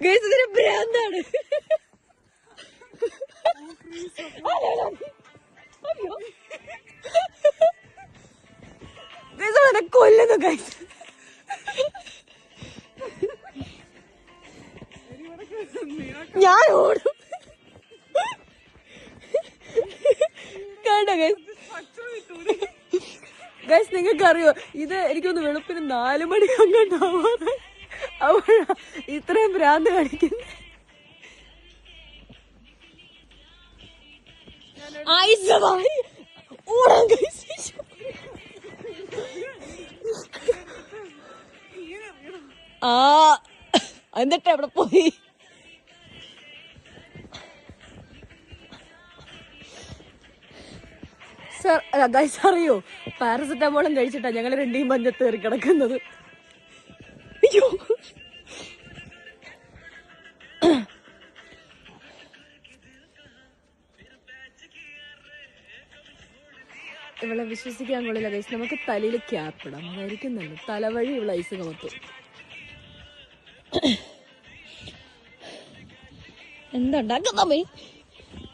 ഇതിന് ഭ്രാന്താണ്. കൊല്ലുന്നു ഗൈസ്. ഞാൻ ഓടും. കണ്ടോ ഗൈസ്? ഗൈസ് നിങ്ങൾക്ക് അറിയോ ഇത് എനിക്കൊന്ന് വെളുപ്പിന് നാലു മണി അങ്ങോട്ടാവാതെ ഇത്രയും ഭ്രാന്ത് ഗൈസ് ആ എന്നിട്ട് എവിടെ പോയി? സർ ഗൈസ് അറിയോ? പാരസെറ്റമോളും കഴിച്ചിട്ടാ ഞങ്ങൾ രണ്ടീം മഞ്ഞത്ത് കയറി കിടക്കുന്നത്. അയ്യോ. ഇവളെ വിശ്വസിക്കാൻ കൊള്ളില്ല ഗൈസ് നമുക്ക് തലയിൽ ക്യാപ്പ് ഇടാം. അതായിരിക്കും നല്ല തലവഴി ഇവളെ ഐസ് കമത്തും. എന്തുണ്ടാക്കാൻ തമ്മേ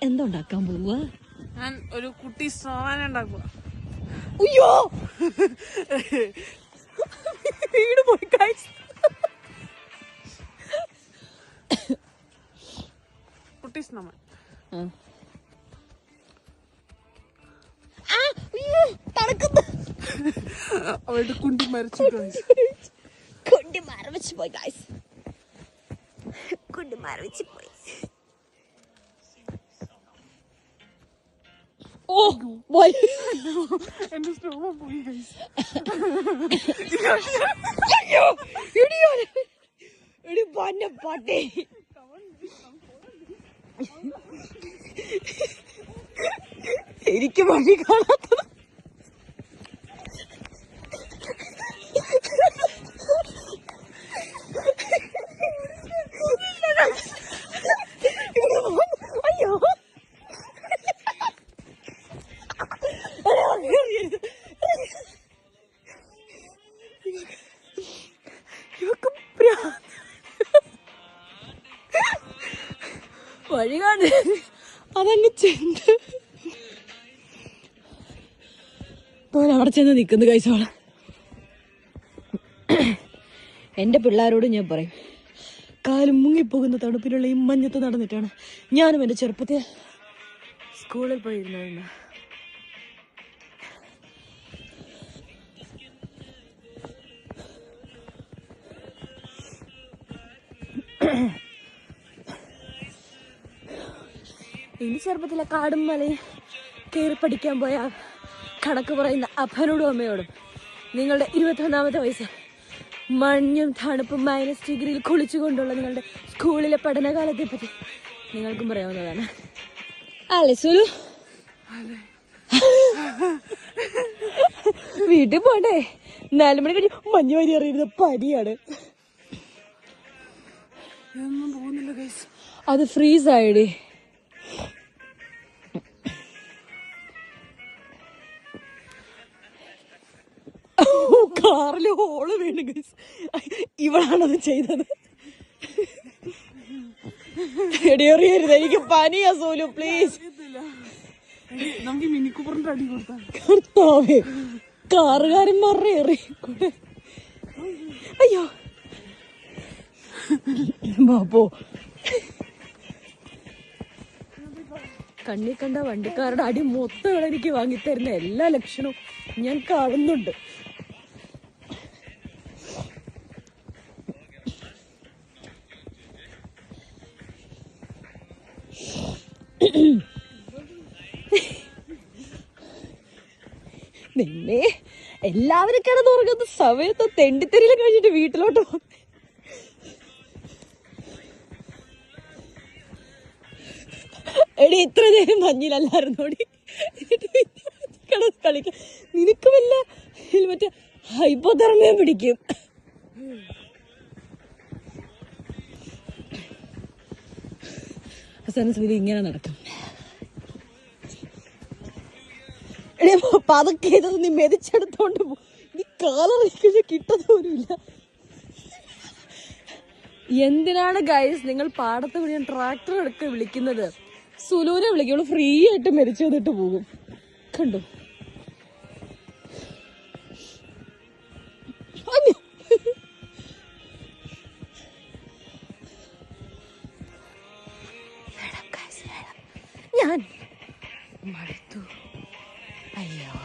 എന്തുണ്ടാക്കാൻ പോവുക? ഞാൻ ഒരു കുട്ടി സോന ഉണ്ടാക്കുക അയ്യോ! വീട് പോയി കഴിച്ചു കുട്ടി സ്നോമൻ തണുക്കുന്നു അവളുടെ കുണ്ടി മരിച്ചു. കുണ്ടി മരവിച്ച് പോയി ഗൈസ് കുണ്ടി മരവിച്ച് പോയി. ഓ പോയി എന്റെ സ്നോമൻ പോയി ഗൈസ് അയ്യോ ഇടി പന്ന പട്ടി എനിക്ക് വഴി കാണാത്തത്. വഴി കാണു അതങ്ങ് ചെന്ന്. ഓൻ അവിടെ ചെന്ന് നിൽക്കുന്നു കഴിച്ചോളാം എന്റെ പിള്ളേരോട് ഞാൻ പറയും കാലും മുങ്ങിപ്പോകുന്ന തണുപ്പിലുള്ള ഈ മഞ്ഞത്ത് നടന്നിട്ടാണ് ഞാനും എന്റെ ചെറുപ്പത്തിൽ സ്കൂളിൽ പോയിരുന്നതെന്ന് ഇനി ചെറുപ്പത്തിലെ കാടും മലയും കയറി പഠിക്കാൻ പോയ കണക്ക് പറയുന്ന അപ്പനോടും അമ്മയോടും. നിങ്ങളുടെ ഇരുപത്തൊന്നാമത്തെ വയസ്സ്. മഞ്ഞും തണുപ്പും മൈനസ് ഡിഗ്രിയിൽ കുളിച്ചുകൊണ്ടുള്ള നിങ്ങളുടെ സ്കൂളിലെ പഠനകാലത്തെ പറ്റി നിങ്ങൾക്കും പറയാവുന്നതാണ്. അല്ലേ സുലു? വീട്ടിൽ പോണ്ടേ? നാലു മണി കഴിഞ്ഞ് മഞ്ഞ് വരി അറിയുന്നത് പനിയാണ്. അത് ഫ്രീസ് ആയിടി. കാറിൽ ഹോൾ വീണ് ഗൈസ് ഇവളാണത് ചെയ്തത്. എടിയറിയരുത് എനിക്ക് പനിയാ സോലു പ്ലീസ് നമുക്ക് മിനി കൂപ്പറിന്റെ അടി കൊടുത്താൽ കർത്താവേ കാറുകാരൻ മറിയേറി അയ്യോ. ബാപ്പോ. കണ്ണി കണ്ട വണ്ടിക്കാരുടെ അടി മൊത്തം എനിക്ക് വാങ്ങിത്തരുന്ന എല്ലാ ലക്ഷണവും ഞാൻ കാണുന്നുണ്ട്. നിന്നെ എല്ലാവരും കിടന്നുറങ്ങുന്ന സമയത്ത് തെണ്ടിത്തെരിയിൽ കഴിഞ്ഞിട്ട് വീട്ടിലോട്ട് എടി ഇത്ര നേരം മഞ്ഞിലല്ലായിരുന്നു ഓടി കിടന്ന് കളിക്ക. നിനക്ക് വല്ല മറ്റേ ഹൈപ്പോതെർമിയ പിടിക്കും. അവസാന സുഖം ഇങ്ങനെ നടക്കും. എടേ പതുക്കെ നീ മെതിച്ചെടുത്തോണ്ട് നീ കാലറിക്കഴിഞ്ഞ കിട്ടത് എന്തിനാണ് ഗൈസ് നിങ്ങൾ പാടത്ത് വിളിയാൻ ട്രാക്ടർ എടുക്ക വിളിക്കുന്നത്? സുലൂനെ വിളിക്കുള്ളൂ ഫ്രീ ആയിട്ട് മരിച്ചു വന്നിട്ട് പോകും. കണ്ടോ? വേണം guys, വേണം. ഞാൻ മടുത്തു അയ്യോ